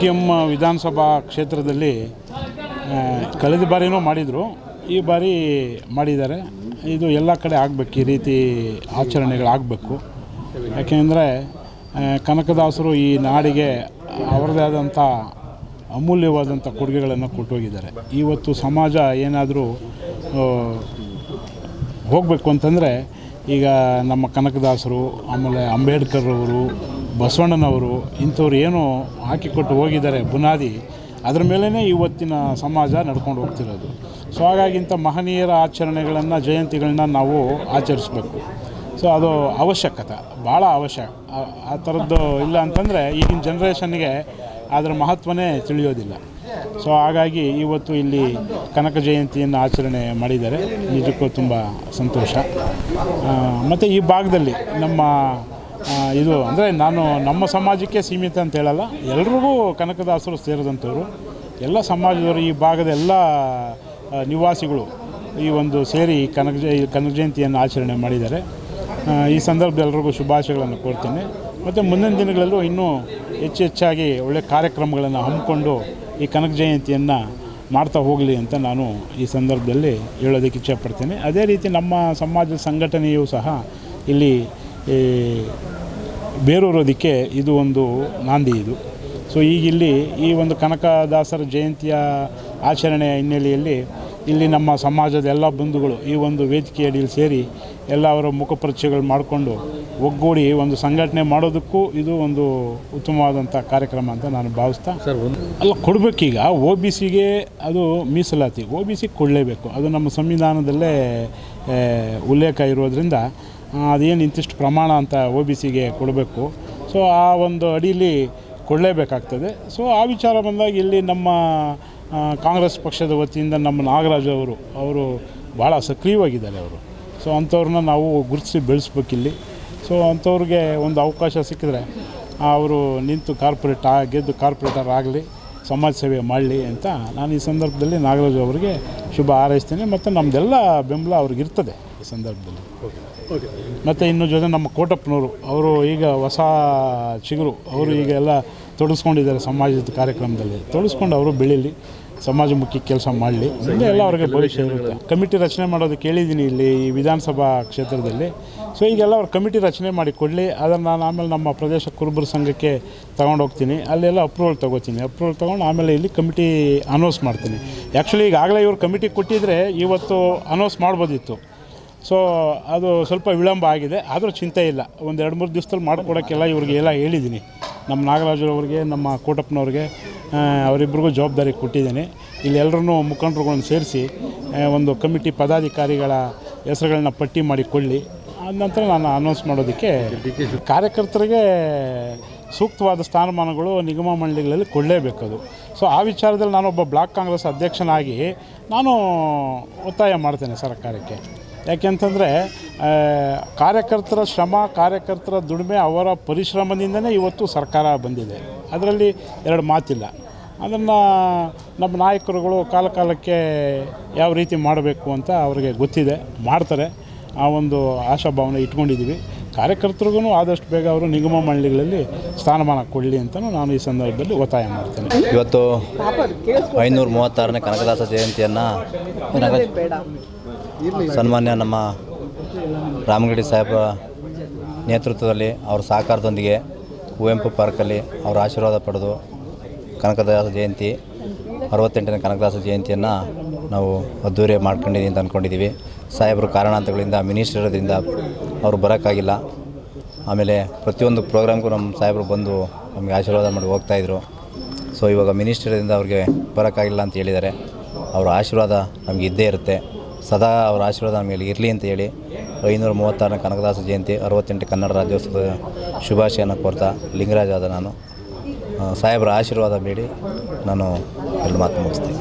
T M ವಿಧಾನಸಭಾ ಕ್ಷೇತ್ರದಲ್ಲಿ ಕಳೆದ ಬಾರಿನೂ ಮಾಡಿದರು. ಈ ಬಾರಿ ಮಾಡಿದ್ದಾರೆ. ಇದು ಎಲ್ಲ ಕಡೆ ಆಗಬೇಕು, ಈ ರೀತಿ ಆಚರಣೆಗಳಾಗಬೇಕು ಯಾಕೆಂದರೆ ಕನಕದಾಸರು ಈ ನಾಡಿಗೆ ಅವರದೇ ಆದಂಥ ಅಮೂಲ್ಯವಾದಂಥ ಕೊಡುಗೆಗಳನ್ನು ಕೊಟ್ಟೋಗಿದ್ದಾರೆ. ಇವತ್ತು ಸಮಾಜ ಏನಾದರೂ ಹೋಗಬೇಕು ಅಂತಂದರೆ, ಈಗ ನಮ್ಮ ಕನಕದಾಸರು, ಆಮೇಲೆ ಅಂಬೇಡ್ಕರ್ ಅವರು ಬಸವಣ್ಣನವರು ಇಂಥವ್ರು ಏನು ಹಾಕಿಕೊಟ್ಟು ಹೋಗಿದ್ದಾರೆ ಬುನಾದಿ, ಅದ್ರ ಮೇಲೇ ಇವತ್ತಿನ ಸಮಾಜ ನಡ್ಕೊಂಡು ಹೋಗ್ತಿರೋದು. ಸೊ ಹಾಗಾಗಿ ಇಂಥ ಮಹನೀಯರ ಆಚರಣೆಗಳನ್ನು, ಜಯಂತಿಗಳನ್ನ ನಾವು ಆಚರಿಸ್ಬೇಕು. ಸೊ ಅದು ಅವಶ್ಯಕತೆ, ಭಾಳ ಅವಶ್ಯಕ ಆ- ಥರದ್ದು ಇಲ್ಲ ಅಂತಂದರೆ ಈಗಿನ ಜನ್ರೇಷನ್ಗೆ ಅದರ ಮಹತ್ವನೇ ತಿಳಿಯೋದಿಲ್ಲ. ಸೊ ಹಾಗಾಗಿ ಇವತ್ತು ಇಲ್ಲಿ ಕನಕ ಜಯಂತಿಯನ್ನು ಆಚರಣೆ ಮಾಡಿದ್ದಾರೆ. ನಿಜಕ್ಕೂ ತುಂಬ ಸಂತೋಷ. ಮತ್ತು ಈ ಭಾಗದಲ್ಲಿ ನಮ್ಮ ಇದು ಅಂದರೆ ನಾನು ನಮ್ಮ ಸಮಾಜಕ್ಕೆ ಸೀಮಿತ ಅಂತ ಹೇಳಲ್ಲ. ಎಲ್ರಿಗೂ ಕನಕದಾಸರು ಸೇರಿದಂಥವ್ರು, ಎಲ್ಲ ಸಮಾಜದವರು ಈ ಭಾಗದ ಎಲ್ಲ ನಿವಾಸಿಗಳು ಈ ಒಂದು ಸೇರಿ ಕನಕ ಕನಕ ಜಯಂತಿಯನ್ನು ಆಚರಣೆ ಮಾಡಿದ್ದಾರೆ. ಈ ಸಂದರ್ಭದಲ್ಲಿ ಎಲ್ರಿಗೂ ಶುಭಾಶಯಗಳನ್ನು ಕೋರ್ತೇನೆ. ಮತ್ತು ಮುಂದಿನ ದಿನಗಳಲ್ಲೂ ಇನ್ನೂ ಹೆಚ್ಚು ಹೆಚ್ಚಾಗಿ ಒಳ್ಳೆಯ ಕಾರ್ಯಕ್ರಮಗಳನ್ನು ಹಮ್ಮಿಕೊಂಡು ಈ ಕನಕ ಜಯಂತಿಯನ್ನು ಮಾಡ್ತಾ ಹೋಗಲಿ ಅಂತ ನಾನು ಈ ಸಂದರ್ಭದಲ್ಲಿ ಹೇಳೋದಕ್ಕೆ ಇಚ್ಛೆಪಡ್ತೇನೆ ಅದೇ ರೀತಿ ನಮ್ಮ ಸಮಾಜದ ಸಂಘಟನೆಯೂ ಸಹ ಇಲ್ಲಿ ಈ, ಬೇರೂರೋದಕ್ಕೆ ಇದು ಒಂದು ನಾಂದಿ ಇದು. ಸೊ ಈಗ ಇಲ್ಲಿ ಈ ಒಂದು ಕನಕದಾಸರ ಜಯಂತಿಯ ಆಚರಣೆಯ ಹಿನ್ನೆಲೆಯಲ್ಲಿ ಇಲ್ಲಿ ನಮ್ಮ ಸಮಾಜದ ಎಲ್ಲ ಬಂಧುಗಳು ಈ ಒಂದು ವೇದಿಕೆಯಡಿಯಲ್ಲಿ ಸೇರಿ ಎಲ್ಲ ಅವರ ಮುಖಪರಿಚಯಗಳು ಮಾಡಿಕೊಂಡು ಒಗ್ಗೂಡಿ ಒಂದು ಸಂಘಟನೆ ಮಾಡೋದಕ್ಕೂ ಇದು ಒಂದು ಉತ್ತಮವಾದಂಥ ಕಾರ್ಯಕ್ರಮ ಅಂತ ನಾನು ಭಾವಿಸ್ತಾ ಸರ್ ಒಂದು ಅಲ್ಲ ಕೊಡಬೇಕೀಗ. ಒ ಬಿ ಸಿಗೆ ಅದು ಮೀಸಲಾತಿ. ಒ ಬಿ ಸಿ ಕೊಡಲೇಬೇಕು. ಅದು ನಮ್ಮ ಸಂವಿಧಾನದಲ್ಲೇ ಉಲ್ಲೇಖ ಇರೋದ್ರಿಂದ ಅದೇನು ಇಂತಿಷ್ಟು ಪ್ರಮಾಣ ಅಂತ ಒ ಬಿ ಸಿಗೆ ಕೊಡಬೇಕು. ಸೊ, ಆ ಒಂದು ಅಡಿಯಲ್ಲಿ ಕೊಡಲೇಬೇಕಾಗ್ತದೆ. ಸೊ, ಆ ವಿಚಾರ ಬಂದಾಗ ಇಲ್ಲಿ ನಮ್ಮ ಕಾಂಗ್ರೆಸ್ ಪಕ್ಷದ ವತಿಯಿಂದ ನಮ್ಮ ನಾಗರಾಜ್ ಅವರು ಅವರು ಭಾಳ ಸಕ್ರಿಯವಾಗಿದ್ದಾರೆ ಅವರು. ಸೊ, ಅಂಥವ್ರನ್ನ ನಾವು ಗುರುತಿಸಿ ಬೆಳೆಸ್ಬೇಕಿಲ್ಲಿ. ಸೊ, ಅಂಥವ್ರಿಗೆ ಒಂದು ಅವಕಾಶ ಸಿಕ್ಕಿದ್ರೆ ಅವರು ನಿಂತು ಕಾರ್ಪೊರೇಟ್ ಗೆದ್ದು ಕಾರ್ಪೊರೇಟರ್ ಆಗಲಿ, ಸಮಾಜ ಸೇವೆ ಮಾಡಲಿ ಅಂತ ನಾನು ಈ ಸಂದರ್ಭದಲ್ಲಿ ನಾಗರಾಜ್ ಅವರಿಗೆ ಶುಭ ಹಾರೈಸ್ತೇನೆ. ಮತ್ತು ನಮ್ಮದೆಲ್ಲ ಬೆಂಬಲ ಅವ್ರಿಗೆ ಇರ್ತದೆ. ಈ ಸಂದರ್ಭದಲ್ಲಿ. ಓಕೆ. ಮತ್ತು ಇನ್ನು ಜೊತೆ ನಮ್ಮ ಕೋಟಪ್ಪನವರು ಅವರು ಈಗ ಹೊಸ ಚಿಗುರು ಅವರು ಈಗ ಎಲ್ಲ ತೊಡಸ್ಕೊಂಡಿದ್ದಾರೆ ಸಮಾಜದ ಕಾರ್ಯಕ್ರಮದಲ್ಲಿ. ತೊಡಸ್ಕೊಂಡು ಅವರು ಬೆಳೀಲಿ ಸಮಾಜಮುಖಿ ಕೆಲಸ ಮಾಡಲಿ. ಮುಂದೆ ಎಲ್ಲ ಅವ್ರಿಗೆ ಭವಿಷ್ಯ ಇರುತ್ತೆ. ಕಮಿಟಿ ರಚನೆ ಮಾಡೋದು ಕೇಳಿದ್ದೀನಿ ಇಲ್ಲಿ ಈ ವಿಧಾನಸಭಾ ಕ್ಷೇತ್ರದಲ್ಲಿ. ಸೊ ಈಗೆಲ್ಲ ಅವ್ರು ಕಮಿಟಿ ರಚನೆ ಮಾಡಿ ಕೊಡಲಿ ಅದನ್ನು ನಾನು ಆಮೇಲೆ ನಮ್ಮ ಪ್ರದೇಶ ಕುರುಬರ ಸಂಘಕ್ಕೆ ತಗೊಂಡು ಹೋಗ್ತೀನಿ. ಅಲ್ಲೆಲ್ಲ ಅಪ್ರೂವಲ್ ತೊಗೋತೀನಿ. ಅಪ್ರೂವಲ್ ತೊಗೊಂಡು ಆಮೇಲೆ ಇಲ್ಲಿ ಕಮಿಟಿ ಅನೌನ್ಸ್ ಮಾಡ್ತೀನಿ. ಆ್ಯಕ್ಚುಲಿ ಈಗಾಗಲೇ ಇವರು ಕಮಿಟಿ ಕೊಟ್ಟಿದ್ದರೆ ಇವತ್ತು ಅನೌನ್ಸ್ ಮಾಡ್ಬೋದಿತ್ತು. ಸೊ ಅದು ಸ್ವಲ್ಪ ವಿಳಂಬ ಆಗಿದೆ. ಆದರೂ ಚಿಂತೆ ಇಲ್ಲ. ಒಂದು ಎರಡು ಮೂರು ದಿವಸದಲ್ಲಿ ಮಾಡಿಕೊಡೋಕ್ಕೆಲ್ಲ ಇವ್ರಿಗೆ ಎಲ್ಲ ಹೇಳಿದ್ದೀನಿ. ನಮ್ಮ ನಾಗರಾಜರವ್ರಿಗೆ ನಮ್ಮ ಕೋಟಪ್ಪನವ್ರಿಗೆ ಅವರಿಬ್ಬರಿಗೂ ಜವಾಬ್ದಾರಿ ಕೊಟ್ಟಿದ್ದೀನಿ. ಇಲ್ಲಿ ಎಲ್ಲರನ್ನೂ ಮುಖಂಡರುಗಳನ್ನು ಸೇರಿಸಿ ಒಂದು ಕಮಿಟಿ ಪದಾಧಿಕಾರಿಗಳ ಹೆಸರುಗಳನ್ನ ಪಟ್ಟಿ ಮಾಡಿಕೊಳ್ಳಿ. ನಂತರ ನಾನು ಅನೌನ್ಸ್ ಮಾಡೋದಕ್ಕೆ ಕಾರ್ಯಕರ್ತರಿಗೆ ಸೂಕ್ತವಾದ ಸ್ಥಾನಮಾನಗಳು ನಿಗಮ ಮಂಡಳಿಗಳಲ್ಲಿ ಕೊಡಲೇಬೇಕದು ಸೊ ಆ ವಿಚಾರದಲ್ಲಿ ನಾನೊಬ್ಬ ಬ್ಲಾಕ್ ಕಾಂಗ್ರೆಸ್ ಅಧ್ಯಕ್ಷನಾಗಿ ನಾನು ಒತ್ತಾಯ ಮಾಡ್ತೇನೆ ಸರ್ಕಾರಕ್ಕೆ. ಯಾಕೆಂತಂದರೆ ಕಾರ್ಯಕರ್ತರ ಶ್ರಮ ಕಾರ್ಯಕರ್ತರ ದುಡಿಮೆ ಅವರ ಪರಿಶ್ರಮದಿಂದನೇ ಇವತ್ತು ಸರ್ಕಾರ ಬಂದಿದೆ. ಅದರಲ್ಲಿ ಎರಡು ಮಾತಿಲ್ಲ. ಅದನ್ನು ನಮ್ಮ ನಾಯಕರುಗಳು ಕಾಲ ಕಾಲಕ್ಕೆ ಯಾವ ರೀತಿ ಮಾಡಬೇಕು ಅಂತ ಅವರಿಗೆ ಗೊತ್ತಿದೆ ಮಾಡ್ತಾರೆ. ಆ ಒಂದು ಆಶಾಭಾವನೆ ಇಟ್ಕೊಂಡಿದ್ದೀವಿ. ಕಾರ್ಯಕರ್ತರಿಗೂ ಆದಷ್ಟು ಬೇಗ ಅವರು ನಿಗಮ ಮಂಡಳಿಗಳಲ್ಲಿ ಸ್ಥಾನಮಾನ ಕೊಡಲಿ ಅಂತಲೂ ನಾನು ಈ ಸಂದರ್ಭದಲ್ಲಿ ಒತ್ತಾಯ ಮಾಡ್ತೇನೆ. ಇವತ್ತು ಐನೂರ ಮೂವತ್ತಾರನೇ ಕನಕದಾಸ ಜಯಂತಿಯನ್ನು ಸನ್ಮಾನ್ಯ ನಮ್ಮ ರಾಮಗಡಿ ಸಾಹೇಬ ನೇತೃತ್ವದಲ್ಲಿ ಅವ್ರ ಸಹಕಾರದೊಂದಿಗೆ ಕುವೆಂಪು ಪಾರ್ಕಲ್ಲಿ ಅವರ ಆಶೀರ್ವಾದ ಪಡೆದು ಕನಕದಾಸ ಜಯಂತಿ, ಅರವತ್ತೆಂಟನೇ ಕನಕದಾಸ ಜಯಂತಿಯನ್ನು ನಾವು ಅದ್ದೂರಿ ಮಾಡ್ಕೊಂಡಿದ್ದೀವಿ ಅಂತ ಅಂದ್ಕೊಂಡಿದ್ದೀವಿ ಸಾಹೇಬರು ಕಾರಣಾಂತಗಳಿಂದ ಮಿನಿಸ್ಟರ್ ಇರೋದ್ರಿಂದ ಅವರು ಬರೋಕ್ಕಾಗಿಲ್ಲ. ಆಮೇಲೆ ಪ್ರತಿಯೊಂದು ಪ್ರೋಗ್ರಾಮ್ಗೂ ನಮ್ಮ ಸಾಹೇಬರು ಬಂದು ನಮಗೆ ಆಶೀರ್ವಾದ ಮಾಡಿ ಹೋಗ್ತಾಯಿದ್ರು ಸೊ ಇವಾಗ ಮಿನಿಸ್ಟರಿಂದ ಅವ್ರಿಗೆ ಬರೋಕ್ಕಾಗಿಲ್ಲ ಅಂತ ಹೇಳಿದ್ದಾರೆ. ಅವರ ಆಶೀರ್ವಾದ ನಮಗೆ ಇದ್ದೇ ಇರುತ್ತೆ. ಸದಾ ಅವರ ಆಶೀರ್ವಾದ ಮೇಲೆ ಇರಲಿ ಅಂತ ಹೇಳಿ ಐನೂರ ಮೂವತ್ತಾರನೇ ಕನಕದಾಸ ಜಯಂತಿ, ಅರವತ್ತೆಂಟು ಕನ್ನಡ ರಾಜ್ಯೋತ್ಸವದ ಶುಭಾಶಯನ ಕೋರ್ತಾ ಲಿಂಗರಾಜ್ ಆದ ನಾನು. ಸಾಹೇಬರ ಆಶೀರ್ವಾದ ಬೇಡಿ. ನಾನು ಎರಡು ಮಾತು ಮುಗಿಸ್ತೀನಿ.